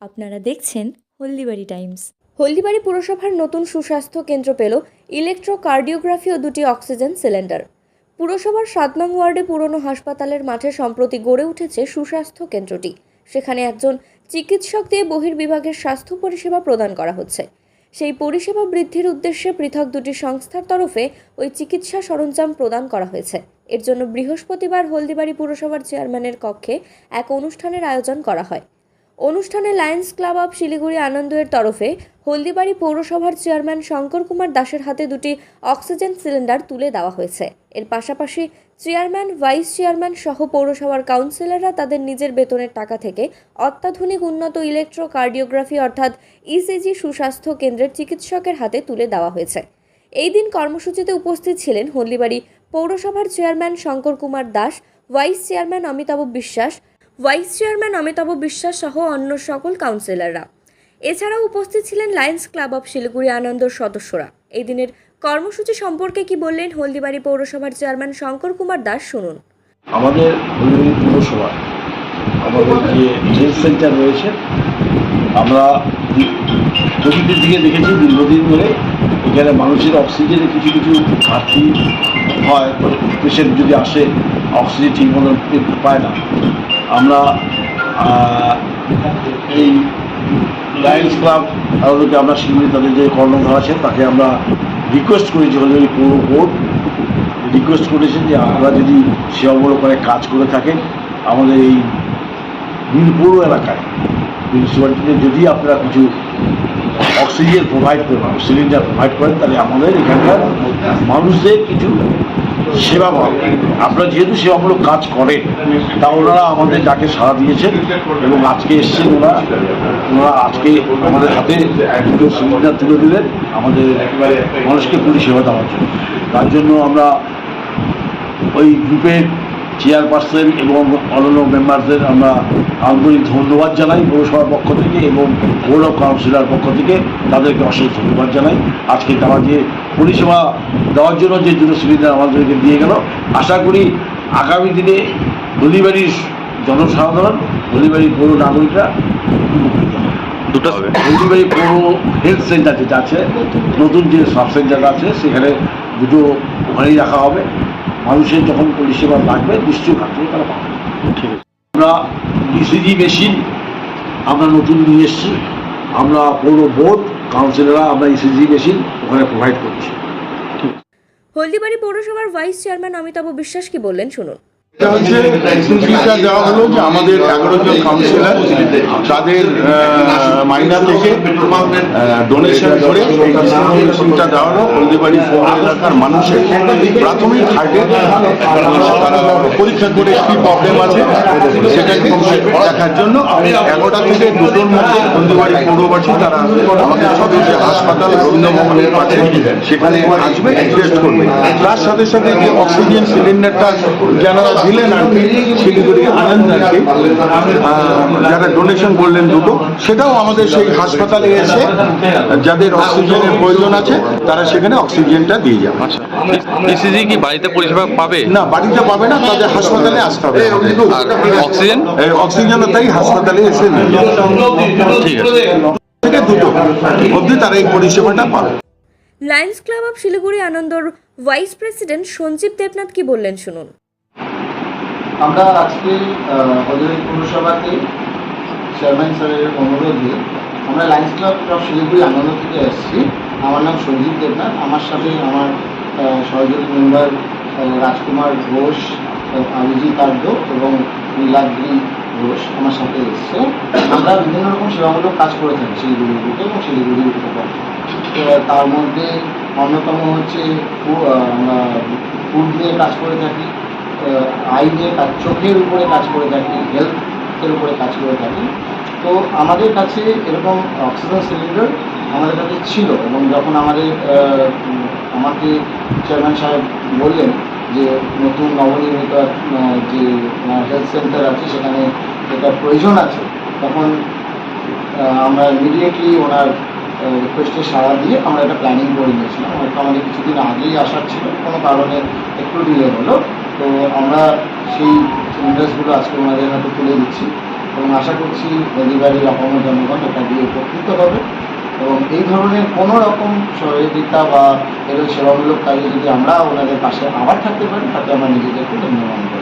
আপনারা দেখছেন হলদিবাড়ি টাইমস। হলদিবাড়ি পুরসভার নতুন সুস্বাস্থ্য কেন্দ্র পেল ইলেকট্রোকার্ডিওগ্রাফি ও দুটি অক্সিজেন সিলিন্ডার। পুরসভার সাত নং ওয়ার্ডে পুরনো হাসপাতালের মাঠে সম্প্রতি গড়ে উঠেছে সুস্বাস্থ্য কেন্দ্রটি। সেখানে একজন চিকিৎসক দিয়ে বহির্বিভাগের স্বাস্থ্য পরিষেবা প্রদান করা হচ্ছে। সেই পরিষেবা বৃদ্ধির উদ্দেশ্যে পৃথক দুটি সংস্থার তরফে ওই চিকিৎসা সরঞ্জাম প্রদান করা হয়েছে। এর জন্য বৃহস্পতিবার হলদিবাড়ি পুরসভার চেয়ারম্যানের কক্ষে এক অনুষ্ঠানের আয়োজন করা হয়। অনুষ্ঠানে লায়ন্স ক্লাব অফ শিলিগুড়ি আনন্দের তরফে হলদিবাড়ি পৌরসভার চেয়ারম্যান শঙ্কর কুমার দাসের হাতে দুটি অক্সিজেন সিলিন্ডার তুলে দেওয়া হয়েছে। এর পাশাপাশি চেয়ারম্যান, ভাইস চেয়ারম্যান সহ পৌরসভার কাউন্সিলররা তাদের নিজের বেতনের টাকা থেকে অত্যাধুনিক উন্নত ইলেকট্রোকার্ডিওগ্রাফি অর্থাৎ ইসিজি সুস্বাস্থ্য কেন্দ্রের চিকিৎসকের হাতে তুলে দেওয়া হয়েছে। এই দিন কর্মসূচিতে উপস্থিত ছিলেন হলদিবাড়ি পৌরসভার chairman Shankar Kumar Das, vice chairman Amitabh Biswas vice chairman Amitabh বিশ্বাস সহ অন্য সকল কাউন্সিলররা। এছাড়াও উপস্থিত ছিলেন লায়ন্স ক্লাব অফ শিলিগুড়ি আনন্দর সদস্যরা। এই দিনের কর্মসূচি সম্পর্কে কি বললেন হলদিবাড়ি পৌরসভার চেয়ারম্যান শঙ্কর কুমার দাস শুনুন। আমাদের হলদিবাড়ি পৌরসভা, আমাদের যে হেলথ সেন্টার রয়েছে, আমরা কোভিডের দিকে দেখেছি দীর্ঘদিন ধরে এখানে মানুষের অক্সিজেনের কিছু কিছু ঘাটতি হয়, পেশেন্ট যদি আসে, অক্সিজেন ঠিক মতো পায় না। আমরা এই লায়ন্স ক্লাব আমাদেরকে আমরা শিলিগুড়ি তাদের যে কর্ণধার আছেন তাকে আমরা রিকোয়েস্ট করেছি হলদিবাড়ি পৌর বোর্ড রিকোয়েস্ট করেছেন যে আপনারা যদি সেবামূলক করে কাজ করে থাকেন আমাদের এই নীলপুর এলাকায়। মিউনিসিপ্যালিটিতে যদি আপনারা কিছু অক্সিজেন প্রোভাইড করেন সিলিন্ডার প্রোভাইড করেন, তাহলে আমাদের এখানকার মানুষদের কিছু সেবা পাবে আপনারা যেহেতু সেবামূলক কাজ করেন, তা ওনারা আমাদের ডাকে সাড়া দিয়েছেন এবং আজকে এসছেন ওনারা ওনারা আজকে আমাদের হাতে দুটো সিলিন্ডার তুলে দিলেন, আমাদের মানুষকে পরিষেবা দেওয়ার জন্য। তার জন্য আমরা ওই গ্রুপের চেয়ারপারসন এবং অন্যান্য মেম্বারদের আমরা আন্তরিক ধন্যবাদ জানাই পৌরসভার পক্ষ থেকে এবং পৌর কাউন্সিলর পক্ষ থেকে তাদেরকে অশেষ ধন্যবাদ জানাই। আজকে তারা যে পরিষেবা দেওয়ার জন্য যে দুটো সিলিন্ডার আমাদেরকে দিয়ে গেল আশা করি আগামী দিনে হলিবাড়ির জনসাধারণ হলিবাড়ির পৌর নাগরিকরা দুটো হবে। হলদিবাড়ি পৌর হেলথ সেন্টার যেটা আছে নতুন যে সাব সেন্টার আছে সেখানে দুটো ওখানেই রাখা হবে। মানুষের যখন পরিষেবা লাগবে, নিশ্চয়ই ঘাটলে তারা পাবে। আমরা ইসিজি মেশিন আমরা নতুন নিয়ে এসেছি, আমরা পৌর বোর্ড কাউন্সিলররা আমরা ইসিজি মেশিন ওখানে প্রোভাইড করছি। হলদিবাড়ি পৌরসভার ভাইস চেয়ারম্যান অমিতাভ বিশ্বাস কি বললেন, শুনুন। হচ্ছে সুবিধা দেওয়া হলো যে আমাদের এগারো জন কাউন্সিলর তাদের মাইনা থেকে ডোনেশন করে এই দেওয়া হলো। হলদিবাড়ি এলাকার মানুষের প্রাথমিক হার্টের তারা পরীক্ষা করে কি প্রবলেম আছে সেটাকে দেখার জন্য। এগারোটা থেকে দুটোর মধ্যে হলদিবাড়ি পৌরবাসী তারা আমাদের যে হাসপাতাল, রবীন্দ্রভবনের পাশে সেখানে আসবে টেস্ট করবে। তার সাথে সাথে যে অক্সিজেন সিলিন্ডারটা যারা দিলেন আর কি শিলিগুড়ি আনন্দ আর কি যারা ডোনেশন করলেন দুটো সেটাও আমাদের সেই হাসপাতালে এসে যাদের অক্সিজেনের প্রয়োজন আছে তারা সেখানে অক্সিজেনটা দিয়ে যাবে ইসিজি কি বাড়িতে পরিষেবা পাবে? না বাড়িতে পাবে না তাদের হাসপাতালে আসতে হবে। অক্সিজেন? এই অক্সিজেনও তাই হাসপাতালে এসে ঠিক আছে। থেকে দুটো অবধি তারা এই পরিষেবাটা পাবে। লায়ন্স ক্লাব অফ শিলিগুড়ি আনন্দর ভাইস প্রেসিডেন্ট সঞ্জীব দেবনাথ কি বললেন শুনুন। আমরা আজকে হলদিবাড়ি পৌরসভাতে চেয়ারম্যান স্যারের অনুরোধে আমরা Lions Club of Siliguri Ananda থেকে এসেছি। আমার নাম সঞ্জীব দেবনাথ। আমার সাথে আমার সহযোগী মেম্বার রাজকুমার ঘোষ অভিজিৎ আর্য এবং নীলাদ্রি ঘোষ আমার সাথে এসছে। আমরা বিভিন্ন রকম সেবামূলক কাজ করে থাকি শিলিগুড়ি রুটে এবং শিলিগুড়ি উপকূল। তার মধ্যে অন্যতম হচ্ছে আমরা ফুড নিয়ে কাজ করে থাকি। আই নিয়ে কাজ চোখের উপরে কাজ করে থাকি হেলথের উপরে কাজ করে থাকি, তো আমাদের কাছে এরকম অক্সিজেন সিলিন্ডার আমাদের কাছে ছিল এবং যখন আমাদের আমাকে চেয়ারম্যান সাহেব বললেন যে নতুন নবনির্মিত যে হেলথ সেন্টার আছে সেখানে এটা প্রয়োজন আছে, তখন আমরা ইমিডিয়েটলি ওনার রিকোয়েস্টে সাড়া দিয়ে আমরা এটা প্ল্যানিং করে নিয়েছিলাম। হয়তো আমাদের কিছুদিন আগেই আসার ছিল, কোনো কারণে একটু ডিলে হলো। তো আমরা সেই ইন্টারেস্টগুলো আজকে ওনাদের হাতে তুলে দিচ্ছি এবং আশা করছি রবিবারের অপম জনগণ এটা দিয়ে উপকৃত হবে। এবং এই ধরনের কোনো রকম সহযোগিতা বা এর সেবামূলক কাজে যদি আমরা ওনাদের পাশে আবার থাকতে পারি, তাতে আমরা নিজেদেরকে ধন্যবাদ।